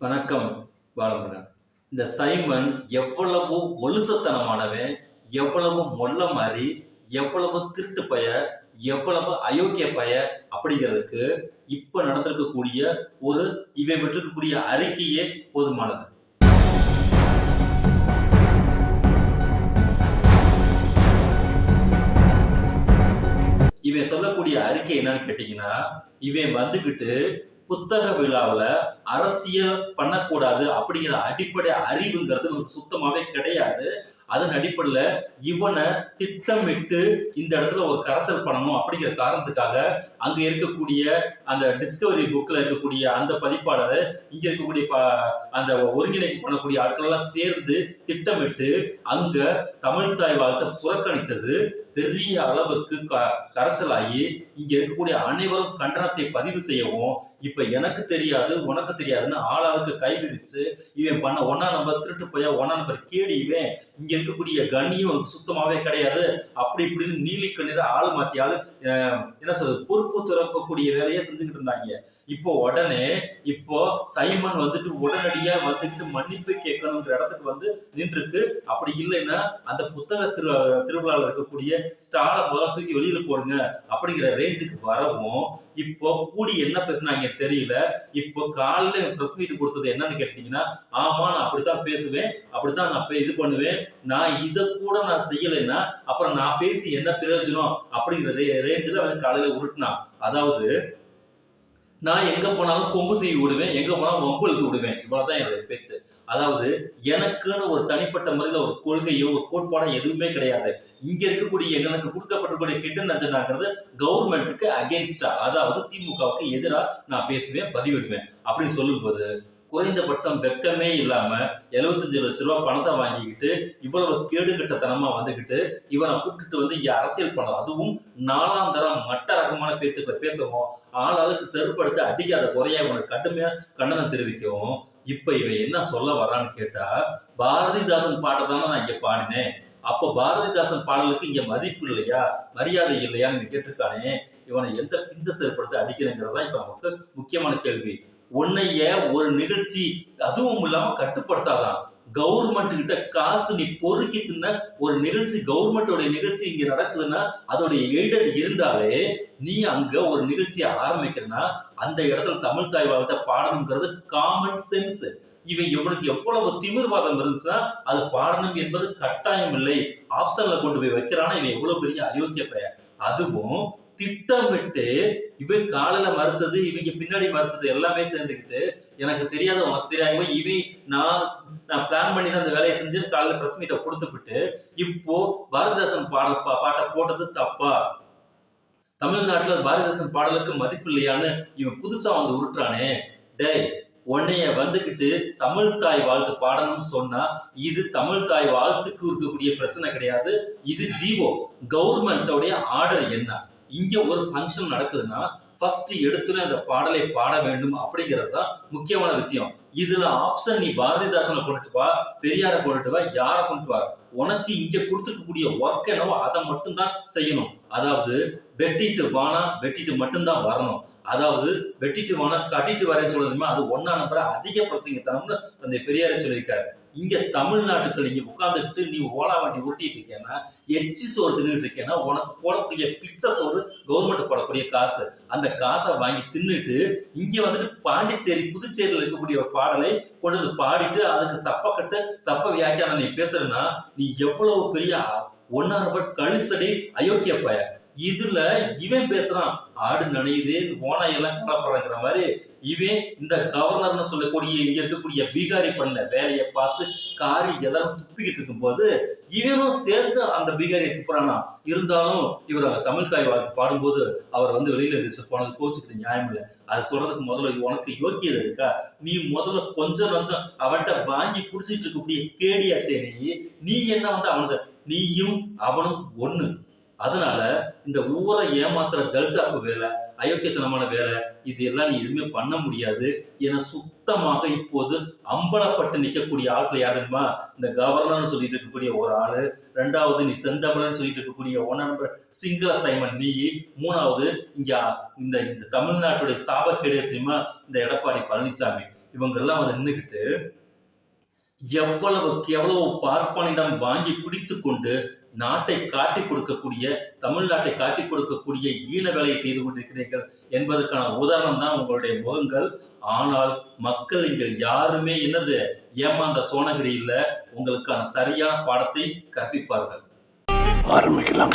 வணக்கம் பாலமுருகன் இந்த சைமன் எவ்வளவு ஒலுசத்தனமானவன் எவ்வளவு மொல்ல மாதிரி எவ்வளவு திருட்டு பய எவ்வளவு அயோக்கிய பய அப்படிங்கிறதுக்கு இப்ப நடந்திருக்கக்கூடிய ஒரு இவன் விட்டிருக்கக்கூடிய அறிக்கையே போதுமானது. இவன் சொல்லக்கூடிய அறிக்கை என்னன்னு கேட்டீங்கன்னா இவன் வந்துகிட்டு புத்தக விழாவில் அரசியல் பண்ணக்கூடாது அப்படிங்கிற அடிப்படை அறிவுங்கிறது நமக்கு சுத்தமாகவே கிடையாது. அதன் அடிப்படையில் இவனை திட்டமிட்டு இந்த இடத்துல ஒரு கரைச்சல் பண்ணணும் அப்படிங்கிற காரணத்துக்காக அங்கே இருக்கக்கூடிய அந்த டிஸ்கவரி புக்கில் இருக்கக்கூடிய அந்த பதிப்பாளர் இங்கே இருக்கக்கூடிய ப- அந்த ஒருங்கிணைப்பு பண்ணக்கூடிய ஆட்கள் எல்லாம் சேர்ந்து திட்டமிட்டு அங்கே தமிழ் தாய் வாழ்த்தை புறக்கணித்தது. பெரிய அளவுக்கு க கரைச்சலாகி இங்கே இருக்கக்கூடிய அனைவரும் கண்டனத்தை பதிவு செய்யவும் இப்போ எனக்கு தெரியாது உனக்கு தெரியாதுன்னு ஆளாளுக்கு கை விரிச்சு இவன் பண்ண ஒன்னா நம்பர் திருட்டு போய் ஒன்னா நம்பர் கேடி இவன். இங்கே இருக்கக்கூடிய கண்ணியும் சுத்தமாகவே கிடையாது. அப்படி இப்படின்னு நீலி கண்ணீர் ஆள் மாத்தி ஆள் என்ன சொல்றது பொறுப்பு துறக்கக்கூடிய வேலையை செஞ்சுக்கிட்டு இருந்தாங்க. இப்போ உடனே இப்போ சைமன் வந்துட்டு உடனடியா வந்துட்டு மன்னிப்பு கேட்கணுங்கிற இடத்துக்கு வந்து நின்றுருக்கு. அப்படி இல்லைன்னா அந்த புத்தக திரு திருவிழாவில் இருக்கக்கூடிய ஸ்டாலை முதல்ல தூக்கி வெளியில போடுங்க. அப்படிங்கிற ரேஞ்சுக்கு வரவும் இப்போ கூடி என்ன பேசுனாங்க தெரியல. இப்போ காலையில பிரஸ் மீட் கொடுத்தது என்னன்னு கேட்டீங்கன்னா ஆமா நான் அப்படித்தான் பேசுவேன் அப்படித்தான் நான் போய் இது பண்ணுவேன் நான் இதை கூட நான் செய்யலைன்னா அப்புறம் நான் பேசி என்ன பிரயோஜனம் அப்படிங்கிற ரேஞ்சில் அவன் காலையில உருட்டினான் அதாவது நான் எங்க போனாலும் கொம்பு செய்ய விடுவேன் எங்க போனாலும் வம்பு இழுத்து விடுவேன். இவ்வளவுதான் என்னுடைய பேச்சு. அதாவது எனக்குன்னு ஒரு தனிப்பட்ட முறையில் ஒரு கொள்கையோ ஒரு கோட்பாடோ எதுவுமே கிடையாது. இங்க இருக்கக்கூடிய எங்களுக்கு கொடுக்கப்பட்டக்கூடிய ஹிடன் அஜெண்டாங்கிறது கவர்மெண்ட்டுக்கு அகேன்ஸ்டா அதாவது திமுகவுக்கு எதிராக நான் பேசுவேன் பதிவிடுவேன். அப்படின்னு சொல்லும்போது குறைந்தபட்சம் வெக்கமே இல்லாம 75 லட்ச ரூபா பணத்தை வாங்கிக்கிட்டு இவ்வளவு கேடுகட்டத்தனமா வந்துகிட்டு இவனை கூப்பிட்டுட்டு வந்து இங்க அரசியல் பண்ணலாம் அதுவும் நாலாம் தரம் மட்ட ரகமான பேச்சுக்களை பேசவும் ஆளாளுக்கு செருப்படுத்த அடிக்காத குறையா இவனுக்கு கடுமையா கண்டனம் தெரிவிக்கவும் இப்ப இவன் என்ன சொல்ல வரான்னு கேட்டா பாரதிதாசன் பாட்டை தானே நான் இங்க பாடினேன். அப்போ பாரதிதாசன் பாடலுக்கு இங்க மதிப்பு இல்லையா? மரியாதை இல்லையான்னு கேட்டிருக்கானே. இவனை எந்த பிஞ்ச ஏற்படுத்த அடிக்கிறேங்கிறதா இப்ப நமக்கு முக்கியமான கேள்வி. உன்னைய ஒரு நிகழ்ச்சி அதுவும் இல்லாம கட்டுப்படுத்தாதான். கவர்மெண்ட் கிட்ட காசு நீ பொறுக்கி தின்ன ஒரு நிகழ்ச்சி கவர்மெண்டோடைய நிகழ்ச்சி இங்க நடக்குதுன்னா அதோடைய எய்டர் இருந்தாலே நீ அங்க ஒரு நிகழ்ச்சியை ஆரம்பிக்கிறனா அந்த இடத்துல தமிழ் தாய் வாழ்த்த பாடணுங்கிறது காமன் சென்ஸ் இவன் இவனுக்கு எவ்வளவு திமிர்வாதம் இருந்துச்சுன்னா அது பாடணும் என்பது கட்டாயம் இல்லை. ஆப்ஷன்ல கொண்டு போய் வைக்கிறானா இவன் எவ்வளவு பெரிய அயோக்கிய பையன் அதுவும் திட்டமிட்டு இவன் காலையில மறுத்தது இவங்க பின்னாடி மறுத்தது எல்லாமே சேர்ந்துக்கிட்டு எனக்கு தெரியாத உனக்கு தெரியாம இவன் நான் நான் பிளான் பண்ணி தான் அந்த வேலையை செஞ்சு காலையில பிரஸ் மீட்டை கொடுத்துவிட்டு இப்போ பாரதிதாசன் பாட பா- பாட்டை போட்டது தப்பா? தமிழ்நாட்டுல பாரதிதாசன் பாடலுக்கு மதிப்பு இல்லையான்னு இவன் புதுசா வந்து உருட்டுறானே. டேய் உன்னைய வந்துகிட்டு தமிழ் தாய் வாழ்த்து பாடணும்னு சொன்னா இது தமிழ் தாய் வாழ்த்துக்கு இருக்கக்கூடிய பிரச்சனை கிடையாது. இது ஜீவோ கவர்மெண்டோடைய ஆர்டர் என்ன? இங்க ஒரு ஃபங்க்ஷன் நடக்குதுன்னா ஃபர்ஸ்ட் எடுத்துன்னு அந்த பாடலை பாட வேண்டும் அப்படிங்கிறது தான் முக்கியமான விஷயம். இதுல ஆப்ஷன் நீ பாரதிதாசனை கொண்டுட்டு வா பெரியாரை கொண்டுட்டு வா யாரை கொண்டுட்டு வா. உனக்கு இங்க கொடுத்துருக்கக்கூடிய ஒர்க் என்னவோ அதை மட்டும்தான் செய்யணும். அதாவது வெட்டிட்டு வானா வெட்டிட்டு மட்டும்தான் வரணும். அதாவது வெட்டிட்டு வானா கட்டிட்டு வரேன்னு சொல்றதுமே அது ஒன்னா நம்பர் அதிக பிரசங்கத்தனம்னு அந்த பெரியாரை சொல்லியிருக்காரு. இங்க தமிழ்நாட்டுக்கு நீங்க உட்காந்துக்கிட்டு நீ ஓலா வண்டி உருட்டிட்டு இருக்கேன்னா எச்சி சோறு தின்னுட்டு இருக்கேன்னா உனக்கு போடக்கூடிய பிச்சை சோறு கவர்மெண்ட் போடக்கூடிய காசு. அந்த காசை வாங்கி தின்னுட்டு இங்க வந்துட்டு பாண்டிச்சேரி புதுச்சேரியில் இருக்கக்கூடிய ஒரு பாடலை கொண்டு வந்து பாடிட்டு அதுக்கு சப்ப கட்டு சப்ப வியாக்கியானம் நீ பேசுறேன்னா நீ எவ்வளவு பெரிய ஒன்னா நம்பர் கழிசடை அயோக்கிய பய இதுல இவன் பேசுறான். ஆடு நனையுது ஓனாய் எல்லாம் கலப்படுறங்கிற மாதிரி இவன் இந்த கவர்னர்னு சொல்லக்கூடிய இங்க இருக்கக்கூடிய பீகாரி பண்ண வேலையை பார்த்து காரி எல்லாரும் துப்பிக்கிட்டு இருக்கும்போது இவனும் சேர்ந்து அந்த பீகாரியை துப்புறானா. இருந்தாலும் இவர் அங்க தமிழ் தாய் வாழ்த்து பாடும்போது அவர் வந்து வெளியில இருந்துச்சு போனது கோச்சுக்கிட்டு நியாயம் இல்லை. அது சொல்றதுக்கு முதல்ல உனக்கு யோக்கியது இருக்கா? நீ முதல்ல கொஞ்சம் நஞ்சம் அவன்கிட்ட வாங்கி குடிச்சிட்டு இருக்கக்கூடிய கேடியாச்சே நீ நீ என்ன வந்து அவனது நீயும் அவனும் ஒண்ணு. அதனால இந்த ஊரை ஏமாத்துற ஜல்சாப்பு வேலை அயோக்கியத்தனமான வேலை இது எல்லாம் நீ எதுவுமே பண்ண முடியாது. என சுத்தமாக இப்போது அம்பலப்பட்டு நிற்கக்கூடிய ஆட்கள் யாருமா இந்த கவர்னர்னு சொல்லிட்டு இருக்கக்கூடிய ஒரு ஆளு. ரெண்டாவது நீ செந்தமிழன் சொல்லிட்டு இருக்கக்கூடிய ஒன்னா நம்பர் சிங்கள சைமன் நீ. மூணாவது இங்க இந்த இந்த தமிழ்நாட்டுடைய சாபக்கேடு தெரியுமா? இந்த எடப்பாடி பழனிசாமி இவங்க எல்லாம் வந்து நின்றுக்கிட்டு எவ்வளவுக்கு எவ்வளவு பார்ப்பனிடம் வாங்கி குடித்து கொண்டு நாட்டை காட்டி கொடுக்கக்கூடிய தமிழ்நாட்டை காட்டி கொடுக்கக்கூடிய ஈன வேலையை செய்து கொண்டிருக்கிறீர்கள் என்பதற்கான உதாரணம் தான் உங்களுடைய முகங்கள். ஆனால் மக்கள் இங்கே யாருமே என்னது? ஏமாந்த சோனகிரி இல்ல. உங்களுக்கான சரியான பாடத்தை கற்பிப்பார்கள். ஆரம்பிக்கலாம்.